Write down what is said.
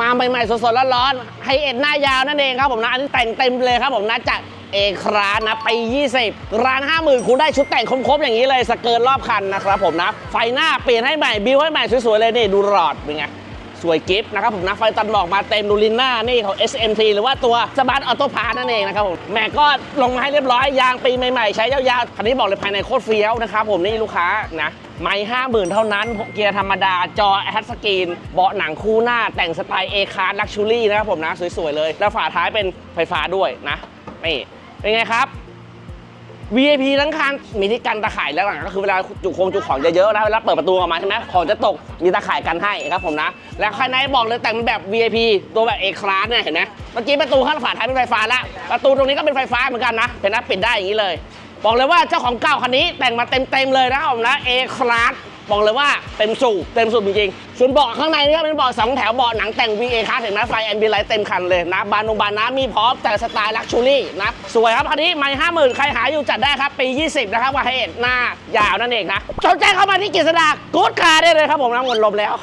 มาใหม่ๆสดๆร้อนๆให้เอ็ดหน้ายาวนั่นเองครับผมนะอันนี้แต่งเต็มเลยครับผมนะจากเอครานะปี 20 ร้าน 50,000 คุณได้ชุดแต่งครบๆอย่างนี้เลยสเกิร์ตรอบคันนะครับผมนะ ไฟหน้าเปลี่ยนให้ใหม่บิวให้ใหม่สวยๆเลยนี่ดูหลอดเป็นไง สวยกิฟต์นะครับผมนะไฟตัดหมอกมาเต็มดูลินหน้านี่ของ SMT หรือว่าตัวสมาร์ทออโต้พาร์นั่นเองนะครับผมแม็กก็ลงมาให้เรียบร้อยยางปีใหม่ๆ ใช้ยาวๆคันนี้บอกเลยภายในโคตรเฟี้ยวนะครับผมนี่ลูกค้านะไม่ห้าหมื่นเท่านั้น เกียร์ธรรมดา จอแอชสกรีน เบาะหนังคู่หน้า แต่งสไตล์เอคาร์ลักชูรี่นะครับผมนะ สวย ๆ เลย แล้วฝาท้ายเป็นไฟฟ้าด้วยนะ นี่ เป็นไงครับ VIP ทั้งคันมีที่กันตะข่ายแล้วหลังก็คือเวลาจุคงจุของเยอะๆนะเวลาเปิดประตูออกมาใช่ไหมของจะตกมีตะข่ายกันให้ครับผมนะ แล้วภายในบอกเลยแต่งเป็นแบบ VIP ตัวแบบเอคลาสเนี่ยเห็นไหมเมื่อกี้ประตูข้างฝาท้ายเป็นไฟฟ้าแล้วประตูตรงนี้ก็เป็นไฟฟ้าเหมือนกันนะเห็นนะปิดได้อย่างนี้เลย บอกเลยว่าเจ้าของเก่าคันนี้แต่งมาเต็มๆเลยนะครับผมนะ A class บอกเลยว่าเต็มสูบเต็มสูบจริงๆส่วนเบาะข้างในนี่ก็เป็นเบาะสองแถวเบาะหนังแต่ง VA คัสเห็นไหมไฟแอมบิไลท์เต็มคันเลยนะบานนงบานนะมีพร้อมแต่สไตล์ลักชูรี่นะสวยครับคันนี้ไม่ห้าหมื่นใครหาอยู่จัดได้ครับปี 20 นะครับว่าให้เอ็ดหน้ายาวนั่นเองนะสนใจเข้ามาที่กิษดากู๊ดคาร์ได้เลยครับผมนะหมดลมแล้ว